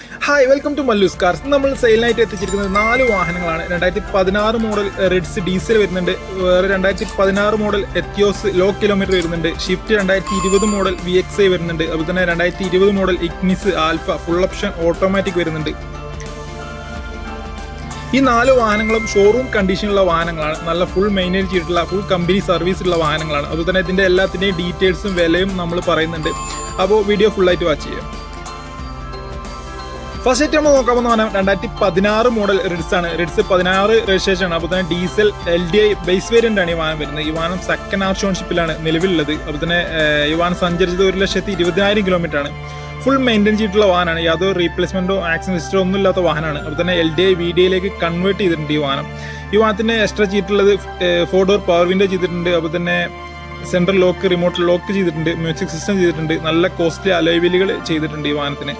Hi welcome to Mallus cars നമ്മൾ സെയിലിനായിട്ട് എത്തിച്ചിരിക്കുന്നത് നാല് വാഹനങ്ങളാണ്. രണ്ടായിരത്തി പതിനാറ് മോഡൽ റെഡ്സ് ഡീസൽ വരുന്നുണ്ട്. വേറെ രണ്ടായിരത്തി പതിനാറ് മോഡൽ എത്തിയോസ് ലോ കിലോമീറ്റർ വരുന്നുണ്ട്. ഷിഫ്റ്റ് രണ്ടായിരത്തി ഇരുപത് മോഡൽ വി എക്സ് ഐ വരുന്നുണ്ട്. അതുപോലെ തന്നെ രണ്ടായിരത്തി ഇരുപത് model Ignis Alpha full option automatic വരുന്നുണ്ട്. ഈ നാല് വാഹനങ്ങളും ഷോറൂം കണ്ടീഷനുള്ള വാഹനങ്ങളാണ്. നല്ല ഫുൾ മെയിന്റെയിൻ ചെയ്തിട്ടുള്ള ഫുൾ കമ്പനി സർവീസ് ഉള്ള വാഹനങ്ങളാണ്. അതുപോലെ തന്നെ ഇതിന്റെ എല്ലാത്തിന്റെയും ഡീറ്റെയിൽസും വിലയും നമ്മൾ പറയുന്നുണ്ട്. അപ്പോൾ വീഡിയോ ഫുള്ളായിട്ട് വാച്ച് ചെയ്യാം. ഫസ്റ്റ് നമ്മൾ നോക്കാൻ പോകുന്ന രണ്ടായിരത്തി പതിനാറ് മോഡൽ റിഡ്സ് ആണ്. റിഡ്സ് പതിനാറ് രജിസ്ട്രേഷൻ ആണ്. അപ്പോൾ തന്നെ diesel L D I base variant ആണ് ഈ വാഹനം വരുന്നത്. ഈ വാഹനം സെക്കൻഡ് ആർച്ച് ഓൺഷിപ്പിലാണ് നിലവിലുള്ളത്. അപ്പോൾ തന്നെ ഈ വാഹനം സഞ്ചരിച്ചത് ഒരു ലക്ഷത്തി ഇരുപതിനായിരം കിലോമീറ്റർ ആണ്. ഫുൾ മെയിന്റെയിൻ ചെയ്തിട്ടുള്ള വാഹനമാണ്. യാതൊരു റീപ്ലേസ്മെന്റോ ആക്സിഡന്റ് ഹിസ്റ്ററോ ഒന്നും ഇല്ലാത്ത വാഹനമാണ്. അപ്പോൾ തന്നെ L D I V D ഐയിലേക്ക് convert ചെയ്തിട്ടുണ്ട് ഈ വാഹനം. ഈ വാഹനത്തിന് എക്സ്ട്രാ ചെയ്തിട്ടുള്ളത് ഫോർ ഡോർ പവർ വിൻഡോ ചെയ്തിട്ടുണ്ട്. അപ്പോൾ തന്നെ സെൻട്രൽ ലോക്ക് റിമോട്ട് ലോക്ക് ചെയ്തിട്ടുണ്ട് മ്യൂസിക് സിസ്റ്റം ചെയ്തിട്ടുണ്ട് നല്ല കോസ്റ്റ്ലി അലൈവിലുകൾ ചെയ്തിട്ടുണ്ട് ഈ വാഹനത്തിന്.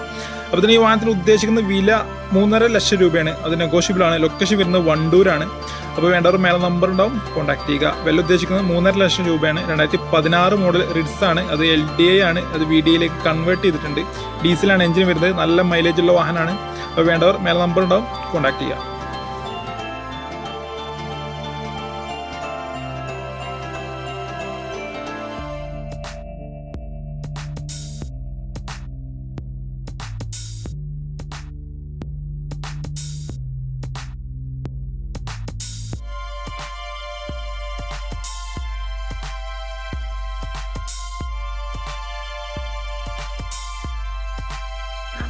അപ്പോൾ തന്നെ ഈ വാഹനത്തിന് ഉദ്ദേശിക്കുന്ന വില മൂന്നര ലക്ഷം രൂപയാണ്. അത് നെഗോഷ്യബിൾ ആണ്. ലൊക്കേഷൻ വരുന്നത് വണ്ടൂരാണ്. അപ്പോൾ വേണ്ടവർ മേലെ നമ്പർ ഉണ്ടാവും കോൺടാക്ട് ചെയ്യുക. വില ഉദ്ദേശിക്കുന്നത് മൂന്നര ലക്ഷം രൂപയാണ്. രണ്ടായിരത്തി പതിനാറ് മോഡൽ റിഡ്സ് ആണ്. അത് എൽ ഡി ഐ ആണ്. അത് വി ഡി ഐയിലേക്ക് കൺവേർട്ട് ചെയ്തിട്ടുണ്ട്. ഡീസലാണ് എഞ്ചിൻ വരുന്നത്. നല്ല മൈലേജ് ഉള്ള വാഹനമാണ്. അപ്പോൾ വേണ്ടവർ മേലെ നമ്പർ ഉണ്ടാവും കോൺടാക്ട് ചെയ്യുക.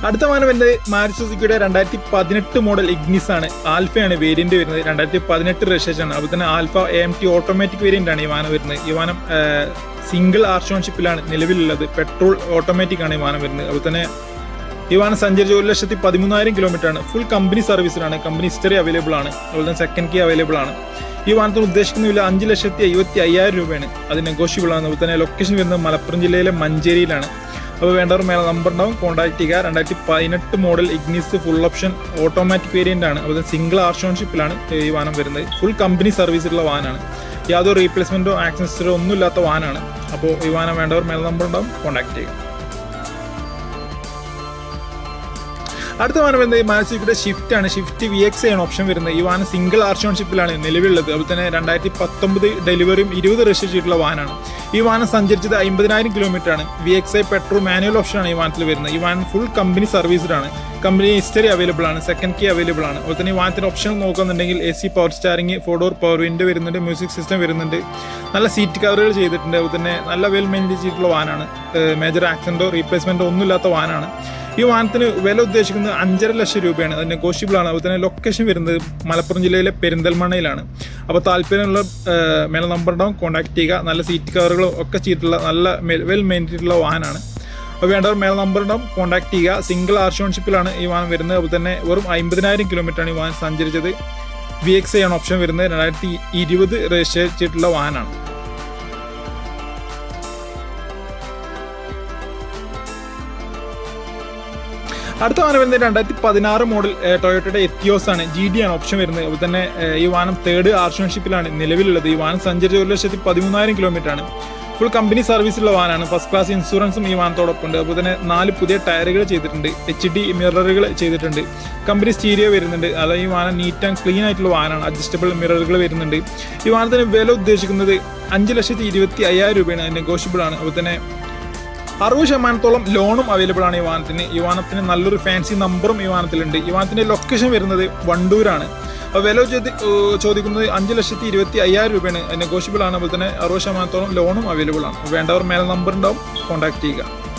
അടുത്ത വാഹനം എന്റെ മാരുതി സുസുക്കിയുടെ രണ്ടായിരത്തി പതിനെട്ട് മോഡൽ ഇഗ്നിസ് ആണ്. ആൽഫയാണ് വേരിയന്റ് വരുന്നത്. രണ്ടായിരത്തി പതിനെട്ട് രജിസ്ട്രേഷൻ ആണ്. അതുപോലെ തന്നെ Alpha A M T automatic variant ആണ് ഈ വാഹനം വരുന്നത്. ഈ വാഹനം സിംഗിൾ ആർഷോൺഷിപ്പിലാണ് നിലവിലുള്ളത്. പെട്രോൾ ഓട്ടോമാറ്റിക് ആണ് ഈ വാഹനം വരുന്നത്. അതുപോലെ തന്നെ ഈ വാഹനം സഞ്ചരിച്ച് ഒരു ലക്ഷത്തി പതിമൂന്നായിരം കിലോമീറ്റർ ആണ്. ഫുൾ കമ്പനി സർവീസിലാണ് കമ്പനി ഹിസ്റ്ററി അവൈലബിൾ ആണ്. അതുപോലെ തന്നെ സെക്കൻഡ് കീ അവൈലബിൾ ആണ്. ഈ വാഹനത്തിന് ഉദ്ദേശിക്കുന്ന വില അഞ്ച് ലക്ഷത്തി എഴുപത്തി അയ്യായിരം രൂപയാണ്. അത് നെഗോഷ്യബിൾ ആണ്. അതുപോലെ തന്നെ ലൊക്കേഷൻ വരുന്നത് മലപ്പുറം ജില്ലയിലെ മഞ്ചേരിയിലാണ്. അപ്പോൾ വേണ്ടവർ മേലെ നമ്പർ ഉണ്ടാവും. കോൺടാക്ട് ചെയ്യുക. രണ്ടായിരത്തി പതിനെട്ട് model Ignis full option automatic variant ആണ്. അപ്പോൾ സിംഗിൾ ആർഷോൺഷിപ്പിലാണ് ഈ വാഹനം വരുന്നത്. ഫുൾ കമ്പനി സർവീസുള്ള വാഹനമാണ്. യാതൊരു റീപ്ലേസ്മെന്റോ ആക്സസറോ ഒന്നും ഇല്ലാത്ത വാഹനമാണ്. അപ്പോൾ ഈ വാഹനം വേണ്ടവർ മേലെ നമ്പർ ഉണ്ടാവും. കോൺടാക്ട് ചെയ്യുക. അടുത്ത വാഹനം വരുന്നത് മാനസികയുടെ ഷിഫ്റ്റ് ആണ്. ഷിഫ്റ്റ് വി എക്സ് ആണ് ഓപ്ഷൻ വരുന്നത്. ഈ വാഹനം സിംഗിൾ ആർഷോൺഷിപ്പിലാണ് നിലവിലുള്ളത്. അതുപോലെ തന്നെ രണ്ടായിരത്തി പത്തൊമ്പത് ഡെലിവറിയും ഇരുപത് രജിസ്റ്റർ ചെയ്തിട്ടുള്ള വാഹനമാണ്. ഈ വാഹനം സഞ്ചരിച്ചത് അമ്പതിനായിരം കിലോമീറ്റർ ആണ് V X I petrol manual ഓപ്ഷനാണ് ഈ വാഹനത്തിൽ വരുന്നത്. ഈ വാഹനം ഫുൾ കമ്പനി സർവീസ്ഡാണ് കമ്പനി ഹിസ്റ്ററി അവൈലബിൾ ആണ്. സെക്കൻഡ് കീ അവൈലബിൾ ആണ്. അതുപോലെ തന്നെ ഈ വാഹനത്തിന്റെ option നോക്കുന്നുണ്ടെങ്കിൽ A C power steering four door power window വരുന്നുണ്ട് മ്യൂസിക് സിസ്റ്റം വരുന്നുണ്ട്. നല്ല സീറ്റ് കവറുകൾ ചെയ്തിട്ടുണ്ട്. അതുപോലെ തന്നെ നല്ല വെൽ മെയിന്റെയിൻ ചെയ്തിട്ടുള്ള വാഹനമാണ്. മേജർ ആക്സിഡന്റോ റീപ്ലേസ്മെന്റോ ഒന്നും ഇല്ലാത്ത വാഹനമാണ്. ഈ വാഹനത്തിന് വില ഉദ്ദേശിക്കുന്നത് അഞ്ചര ലക്ഷം രൂപയാണ്. അത് നെഗോഷ്യബിൾ ആണ്. അതുപോലെ തന്നെ ലൊക്കേഷൻ വരുന്നത് മലപ്പുറം ജില്ലയിലെ പെരിന്തൽമണ്ണയിലാണ്. അപ്പോൾ താല്പര്യമുള്ള മേലെ നമ്പർ ഉണ്ടാവും കോൺടാക്ട് ചെയ്യുക. നല്ല സീറ്റ് കവറുകളും ഒക്കെ ചെയ്തിട്ടുള്ള നല്ല വെൽ മെയിന്റെയിനുള്ള വാഹനമാണ് അപ്പോൾ വേണ്ടവർ മേലെ നമ്പർ ഉണ്ടാവും കോൺടാക്ട് ചെയ്യുക. സിംഗിൾ ആർഷോൺഷിപ്പിലാണ് ഈ വാഹനം വരുന്നത്. അതുപോലെ തന്നെ വെറും അമ്പതിനായിരം കിലോമീറ്ററാണ് ഈ വാഹനം സഞ്ചരിച്ചത്. വി എക്സ് ആണ് ഓപ്ഷൻ വരുന്നത്. രണ്ടായിരത്തി ഇരുപത് രജിസ്റ്റർ ചെയ്തിട്ടുള്ള വാഹനമാണ്. അടുത്ത വാഹനം വരുന്നത് രണ്ടായിരത്തി പതിനാറ് മോഡൽ ടൊയോട്ടയുടെ എത്തിയോസ് ആണ്. ജി ഡി ആണ് ഓപ്ഷൻ വരുന്നത്. അതുപോലെ തന്നെ ഈ വാഹനം തേർഡ് ആർഷൻഷിപ്പിലാണ് നിലവിലുള്ളത്. ഈ വാഹനം സഞ്ചരിച്ച ഒരു ലക്ഷത്തി പതിമൂന്നായിരം കിലോമീറ്റർ ആണ്. ഫുൾ കമ്പനി സർവീസുള്ള വാനാണ് ഫസ്റ്റ് ക്ലാസ് ഇൻഷുറൻസും ഈ വാഹനത്തോടൊപ്പം ഉണ്ട്. അതുപോലെ തന്നെ നാല് പുതിയ ടയറുകൾ ചെയ്തിട്ടുണ്ട്. എച്ച് ഡി മിററുകൾ ചെയ്തിട്ടുണ്ട്. കമ്പനി സ്റ്റീരിയോ വരുന്നുണ്ട്. അതായത് ഈ വാഹനം നീറ്റ് ആൻഡ് ക്ലീൻ ആയിട്ടുള്ള വാനാണ് അഡ്ജസ്റ്റബിൾ മിററുകൾ വരുന്നുണ്ട്. ഈ വാഹനത്തിന് വില ഉദ്ദേശിക്കുന്നത് അഞ്ച് ലക്ഷത്തി ഇരുപത്തി അയ്യായിരം രൂപയാണ്. നെഗോഷ്യബിൾ ആണ്. അതുപോലെ തന്നെ അറുപത് ശതമാനത്തോളം ലോണും അവൈലബിൾ ആണ് ഈ വാഹനത്തിന്. ഈ വാഹനത്തിന് നല്ലൊരു ഫാൻസി നമ്പറും ഈ വാഹനത്തിലുണ്ട്. ഈ വാഹനത്തിന്റെ ലൊക്കേഷൻ വരുന്നത് വണ്ടൂരാണ്. അപ്പോൾ വില ചോദി- ചോദിക്കുന്നത് അഞ്ച് ലക്ഷത്തി ഇരുപത്തി അയ്യായിരം രൂപയാണ്. നെഗോഷ്യബിൾ ആണ്. അതുപോലെ തന്നെ അറുപത് ശതമാനത്തോളം ലോണും അവൈലബിൾ ആണ്. വേണ്ടവർ മേലെ നമ്പർ ഉണ്ടാവും കോൺടാക്ട് ചെയ്യുക.